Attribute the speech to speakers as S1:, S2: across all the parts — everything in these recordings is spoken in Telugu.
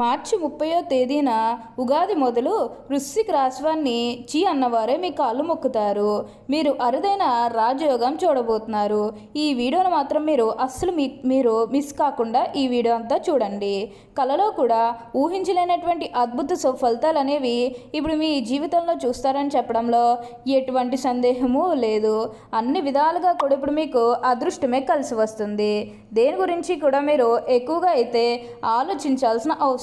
S1: మార్చి ముప్పయో తేదీన ఉగాది మొదలు వృశ్చిక రాశివాన్ని చీ అన్నవారే మీ కాళ్ళు మొక్కుతారు. మీరు అరుదైన రాజయోగం చూడబోతున్నారు. ఈ వీడియోను మాత్రం మీరు అస్సలు మీ మీరు మిస్ కాకుండా ఈ వీడియో అంతా చూడండి. కళలో కూడా ఊహించలేనటువంటి అద్భుత సుఫలితాలు అనేవి ఇప్పుడు మీ జీవితంలో చూస్తారని చెప్పడంలో ఎటువంటి సందేహము లేదు. అన్ని విధాలుగా కూడా ఇప్పుడు మీకు అదృష్టమే కలిసి వస్తుంది. దేని గురించి కూడా మీరు ఎక్కువగా అయితే ఆలోచించాల్సిన అవసరం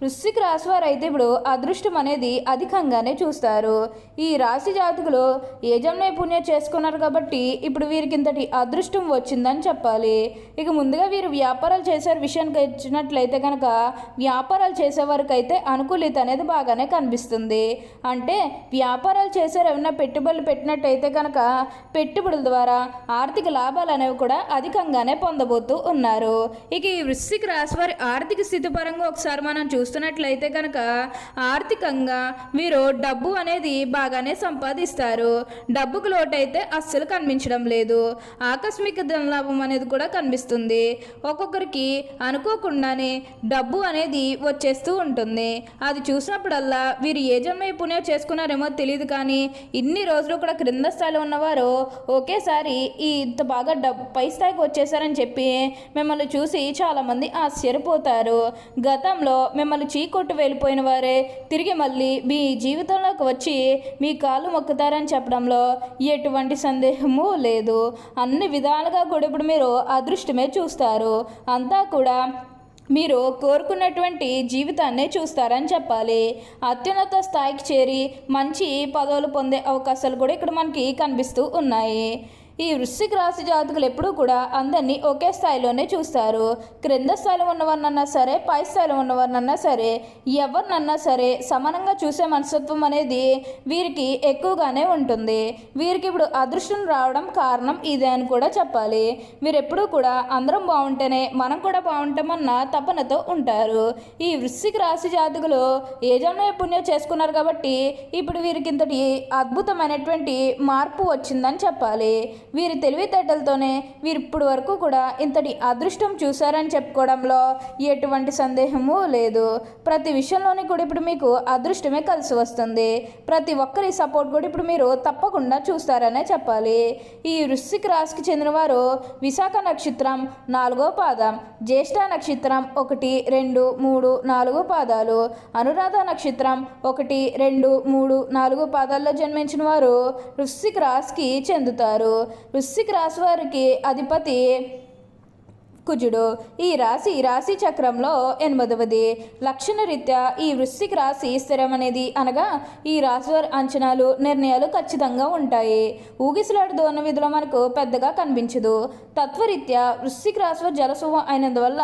S1: వృశ్చిక రాశి వారు అయితే ఇప్పుడు అదృష్టం అనేది అధికంగానే చూస్తారు. ఈ రాశి జాతకులు ఏ పుణ్యం చేసుకున్నారు కాబట్టి ఇప్పుడు వీరికి ఇంతటి అదృష్టం వచ్చిందని చెప్పాలి. ఇక ముందుగా వీరు వ్యాపారాలు చేసే విషయానికి వచ్చినట్లయితే కనుక వ్యాపారాలు చేసేవారికి అయితే అనుకూలిత అనేది బాగానే కనిపిస్తుంది. అంటే వ్యాపారాలు చేసారు ఏమైనా పెట్టుబడులు పెట్టినట్టయితే కనుక పెట్టుబడుల ద్వారా ఆర్థిక లాభాలు అనేవి కూడా అధికంగానే పొందబోతూ ఉన్నారు. ఇక ఈ వృశ్చిక రాశి వారి ఆర్థిక స్థితి పరంగా ఒకసారి మనం చూస్తున్నట్లయితే కనుక ఆర్థికంగా వీరు డబ్బు అనేది బాగానే సంపాదిస్తారు. డబ్బుకు లోటైతే అస్సలు కనిపించడం లేదు. ఆకస్మిక ధనలాభం అనేది కూడా కనిపిస్తుంది. ఒక్కొక్కరికి అనుకోకుండానే డబ్బు అనేది వచ్చేస్తూ ఉంటుంది. అది చూసినప్పుడల్లా వీరు ఏ జన్మ పుణ్యం చేసుకున్నారేమో తెలియదు కానీ ఇన్ని రోజులు కూడా క్రింద స్థాయిలో ఉన్నవారు ఒకేసారి ఈ ఇంత బాగా డబ్బు పై స్థాయికి వచ్చేసారని చెప్పి మిమ్మల్ని చూసి చాలామంది ఆశ్చర్యపోతారు. గతంలో మిమ్మల్ని చీకొట్టు వెళ్ళిపోయిన వారే తిరిగి మళ్ళీ మీ జీవితంలోకి వచ్చి మీ కాళ్ళు మొక్కుతారని చెప్పడంలో ఎటువంటి సందేహము లేదు. అన్ని విధాలుగా కూడా ఇప్పుడు మీరు అదృష్టమే చూస్తారు. అంతా కూడా మీరు కోరుకున్నటువంటి జీవితాన్నే చూస్తారని చెప్పాలి. అత్యున్నత స్థాయికి చేరి మంచి పదవులు పొందే అవకాశాలు కూడా ఇక్కడ మనకి కనిపిస్తూ ఉన్నాయి. ఈ వృశ్చిక రాశి జాతకులు ఎప్పుడూ కూడా అందరినీ ఒకే స్థాయిలోనే చూస్తారు. క్రింద స్థాయిలో ఉన్నవారినన్నా సరే పై స్థాయిలో ఉన్నవారినన్నా సరే ఎవరినన్నా సరే సమానంగా చూసే మనస్తత్వం అనేది వీరికి ఎక్కువగానే ఉంటుంది. వీరికి ఇప్పుడు అదృష్టం రావడం కారణం ఇదే అని కూడా చెప్పాలి. వీరు ఎప్పుడూ కూడా అందరం బాగుంటేనే మనం కూడా బాగుంటామన్న తపనతో ఉంటారు. ఈ వృశ్చిక రాశి జాతకులు ఏ జన్మ పుణ్యం చేసుకున్నారు కాబట్టి ఇప్పుడు వీరికి ఇంతటి అద్భుతమైనటువంటి మార్పు వచ్చిందని చెప్పాలి. వీరి తెలివితేటలతోనే వీరు ఇప్పటి వరకు కూడా ఇంతటి అదృష్టం చూశారని చెప్పుకోవడంలో ఎటువంటి సందేహము లేదు. ప్రతి విషయంలోని కూడా ఇప్పుడు మీకు అదృష్టమే కలిసి వస్తుంది. ప్రతి ఒక్కరి సపోర్ట్ కూడా ఇప్పుడు మీరు తప్పకుండా చూస్తారనే చెప్పాలి. ఈ వృశ్చిక రాశికి చెందినవారు విశాఖ నక్షత్రం నాలుగో పాదం జ్యేష్ఠ నక్షత్రం ఒకటి రెండు మూడు నాలుగు పాదాలు అనురాధ నక్షత్రం ఒకటి రెండు మూడు నాలుగు పాదాల్లో జన్మించిన వారు వృశ్చిక రాశికి చెందుతారు. వృశ్చిక రాశి వారికి అధిపతి కుజుడు ఈ రాశి రాశి చక్రంలో ఎనిమిదవది. లక్షణరీత్యా ఈ వృశ్చిక రాశి స్థిరం అనేది అనగా ఈ రాశి వారి అంచనాలు నిర్ణయాలు ఖచ్చితంగా ఉంటాయి. ఊగిసలాడు దోన విధిలో మనకు పెద్దగా కనిపించదు. తత్వరీత్యా వృశ్చిక రాశి వారు జలస్వభావం అయినందువల్ల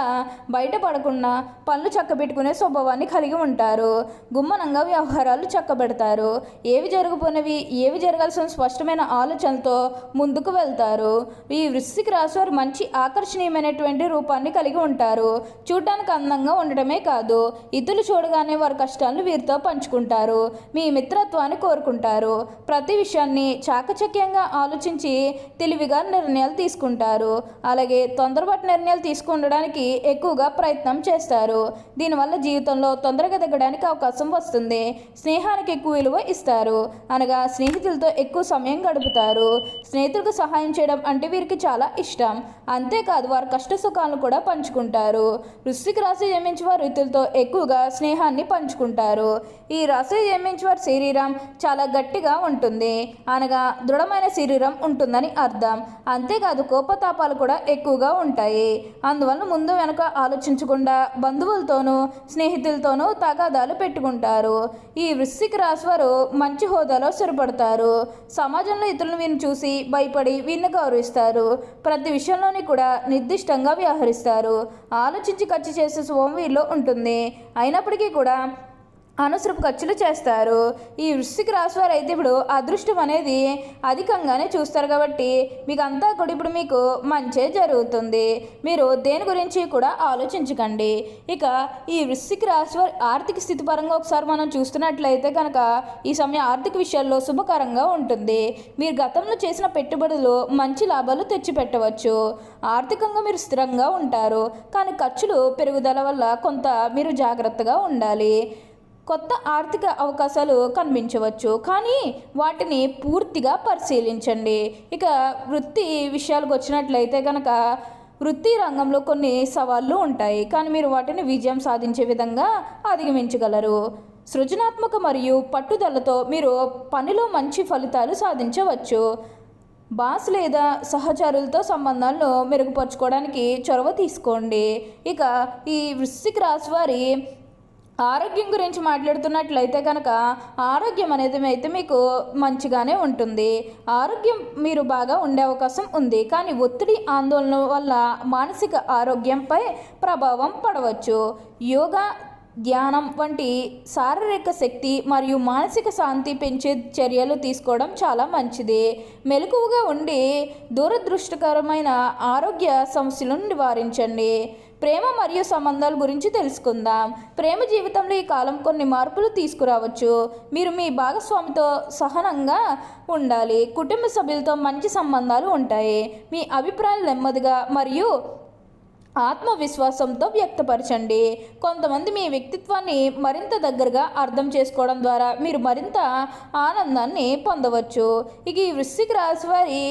S1: బయటపడకుండా పనులు చక్కబెట్టుకునే స్వభావాన్ని కలిగి ఉంటారు. గుమ్మనంగా వ్యవహారాలు చక్కబెడతారు. ఏవి జరగబోనవి ఏవి జరగాల్సిన స్పష్టమైన ఆలోచనలతో ముందుకు వెళ్తారు. ఈ వృశ్చిక రాశి వారు మంచి ఆకర్షణీయమైనటువంటి రూపాన్ని కలిగి ఉంటారు. చూడటానికి అందంగా ఉండటమే కాదు ఇతరులు చూడగానే వారి కష్టాలను వీరితో పంచుకుంటారు. మీ మిత్రత్వాన్ని కోరుకుంటారు. ప్రతి విషయాన్ని చాకచక్యంగా ఆలోచించి తెలివిగా నిర్ణయాలు తీసుకుంటారు. అలాగే తొందరపాటు నిర్ణయాలు తీసుకుండడానికి ఎక్కువగా ప్రయత్నం చేస్తారు. దీనివల్ల జీవితంలో తొందరగా దిగడానికి అవకాశం వస్తుంది. స్నేహానికి ఎక్కువ విలువ ఇస్తారు. అనగా స్నేహితులతో ఎక్కువ సమయం గడుపుతారు. స్నేహితులకు సహాయం చేయడం అంటే వీరికి చాలా ఇష్టం. అంతేకాదు వారి కష్ట సుఖాలను కూడా పంచుకుంటారు. వృశ్చిక రాశి జన్మించి వారు ఇతరులతో ఎక్కువగా స్నేహాన్ని పంచుకుంటారు. ఈ రాశి జన్మించి వారి శరీరం చాలా గట్టిగా ఉంటుంది. అనగా దృఢమైన శరీరం ఉంటుందని అర్థం. అంతేకాదు కోపతాపాలు కూడా ఎక్కువగా ఉంటాయి. అందువల్ల ముందు వెనక ఆలోచించకుండా బంధువులతోనూ స్నేహితులతోనూ తగాదాలు పెట్టుకుంటారు. ఈ వృశ్చిక రాశి వారు మంచి హోదాలో స్థిరపడతారు. సమాజంలో ఇతరులను వీరిని చూసి భయపడి వీరిని గౌరవిస్తారు. ప్రతి విషయంలోని కూడా నిర్దిష్టంగా వ్యవహరిస్తారు. ఆలోచించి ఖర్చు చేసే సోమవీరిలో ఉంటుంది. అయినప్పటికీ కూడా అనవసరపు ఖర్చులు చేస్తారు. ఈ వృశ్చిక రాశి వారు అయితే ఇప్పుడు అదృష్టం అనేది అధికంగానే చూస్తారు కాబట్టి మీకు అంతా కూడా ఇప్పుడు మీకు మంచే జరుగుతుంది. మీరు దేని గురించి కూడా ఆలోచించకండి. ఇక ఈ వృశ్చిక రాశి వారి ఆర్థిక స్థితి పరంగా ఒకసారి మనం చూస్తున్నట్లయితే కనుక ఈ సమయం ఆర్థిక విషయాల్లో శుభకరంగా ఉంటుంది. మీరు గతంలో చేసిన పెట్టుబడులు మంచి లాభాలు తెచ్చిపెట్టవచ్చు. ఆర్థికంగా మీరు స్థిరంగా ఉంటారు. కానీ ఖర్చులు పెరుగుదల వల్ల కొంత మీరు జాగ్రత్తగా ఉండాలి. కొత్త ఆర్థిక అవకాశాలు కనిపించవచ్చు. కానీ వాటిని పూర్తిగా పరిశీలించండి. ఇక వృత్తి విషయాలకు వచ్చినట్లయితే కనుక వృత్తి రంగంలో కొన్ని సవాళ్ళు ఉంటాయి. కానీ మీరు వాటిని విజయం సాధించే విధంగా అధిగమించగలరు. సృజనాత్మక మరియు పట్టుదలతో మీరు పనిలో మంచి ఫలితాలు సాధించవచ్చు. బాస్ లేదా సహచరులతో సంబంధాలను మెరుగుపరుచుకోవడానికి చొరవ తీసుకోండి. ఇక ఈ వృశ్చిక రాశి వారి ఆరోగ్యం గురించి మాట్లాడుతున్నట్లయితే కనుక ఆరోగ్యం అనేది అయితే మీకు మంచిగానే ఉంటుంది. ఆరోగ్యం మీరు బాగా ఉండే అవకాశం ఉంది. కానీ ఒత్తిడి ఆందోళన వల్ల మానసిక ఆరోగ్యంపై ప్రభావం పడవచ్చు. యోగా ధ్యానం వంటి శారీరక శక్తి మరియు మానసిక శాంతి పెంచే చర్యలు తీసుకోవడం చాలా మంచిది. మెలకువగా ఉండి దూరదృష్టికరమైన ఆరోగ్య సమస్యలను నివారించండి. ప్రేమ మరియు సంబంధాల గురించి తెలుసుకుందాం. ప్రేమ జీవితంలో ఈ కాలం కొన్ని మార్పులు తీసుకురావచ్చు. మీరు మీ భాగస్వామితో సహనంగా ఉండాలి. కుటుంబ సభ్యులతో మంచి సంబంధాలు ఉంటాయి. మీ అభిప్రాయాలు నెమ్మదిగా మరియు ఆత్మవిశ్వాసంతో వ్యక్తపరచండి. కొంతమంది మీ వ్యక్తిత్వాన్ని మరింత దగ్గరగా అర్థం చేసుకోవడం ద్వారా మీరు మరింత ఆనందాన్ని పొందవచ్చు. ఇక ఈ వృశ్చిక రాశి వారి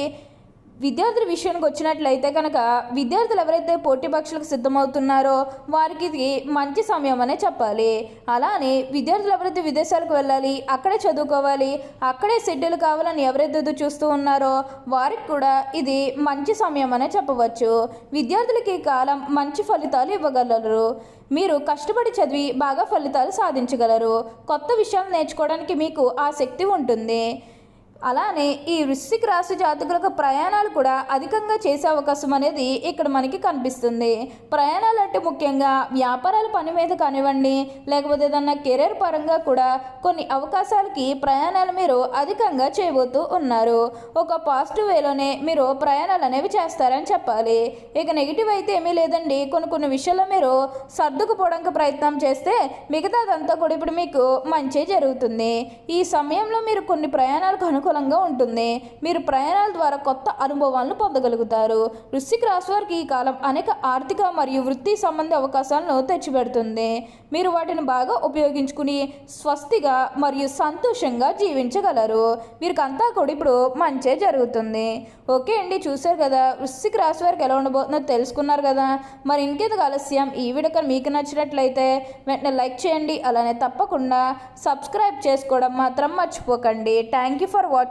S1: విద్యార్థుల విషయానికి వచ్చినట్లయితే కనుక విద్యార్థులు ఎవరైతే పోటీ పరీక్షలకు సిద్ధమవుతున్నారో వారికి ఇది మంచి సమయం అనే చెప్పాలి. అలానే విద్యార్థులు ఎవరైతే విదేశాలకు వెళ్ళాలి అక్కడే చదువుకోవాలి అక్కడే షెడ్యూల్ కావాలని ఎవరైతే చూస్తూ ఉన్నారో వారికి కూడా ఇది మంచి సమయం అనే చెప్పవచ్చు. విద్యార్థులకి ఈ కాలం మంచి ఫలితాలు ఇవ్వగలరు. మీరు కష్టపడి చదివి బాగా ఫలితాలు సాధించగలరు. కొత్త విషయాలు నేర్చుకోవడానికి మీకు ఆ శక్తి ఉంటుంది. అలానే ఈ వృశ్చిక రాశి జాతకులకు ప్రయాణాలు కూడా అధికంగా చేసే అవకాశం అనేది ఇక్కడ మనకి కనిపిస్తుంది. ప్రయాణాలు అంటే ముఖ్యంగా వ్యాపారాల పని మీద కానివ్వండి లేకపోతే ఏదన్నా కెరీర్ పరంగా కూడా కొన్ని అవకాశాలకి ప్రయాణాలు మీరు అధికంగా చేయబోతూ ఉన్నారు. ఒక పాజిటివ్ వేలోనే మీరు ప్రయాణాలు అనేవి చేస్తారని చెప్పాలి. ఇక నెగిటివ్ అయితే ఏమీ లేదండి. కొన్ని కొన్ని విషయాల్లో మీరు సర్దుకుపోవడానికి ప్రయత్నం చేస్తే మిగతాదంతా కూడా ఇప్పుడు మీకు మంచి జరుగుతుంది. ఈ సమయంలో మీరు కొన్ని ప్రయాణాలు ప్రయాణాలకు అనుకూలంగా ఉంటుంది. మీరు ప్రయాణాల ద్వారా కొత్త అనుభవాలను పొందగలుగుతారు. వృశ్చిక రాశి వారికి ఈ కాలం అనేక ఆర్థిక మరియు వృత్తి సంబంధ అవకాశాలను తెచ్చిపెడుతుంది. మీరు వాటిని బాగా ఉపయోగించుకుని స్వస్తిగా మరియు సంతోషంగా జీవించగలరు. మీరు అంతా కూడా ఇప్పుడు మంచే జరుగుతుంది. ఓకే అండి చూశారు కదా? వృశ్చిక రాశి వారికి ఎలా ఉండబోతుందో తెలుసుకున్నారు కదా? మరి ఇంకెందుకు ఆలస్యం? ఈ వీడియో కనుక మీకు నచ్చినట్లయితే వెంటనే లైక్ చేయండి. అలానే తప్పకుండా సబ్స్క్రైబ్ చేసుకోవడం మాత్రం మర్చిపోకండి. Thank you for watching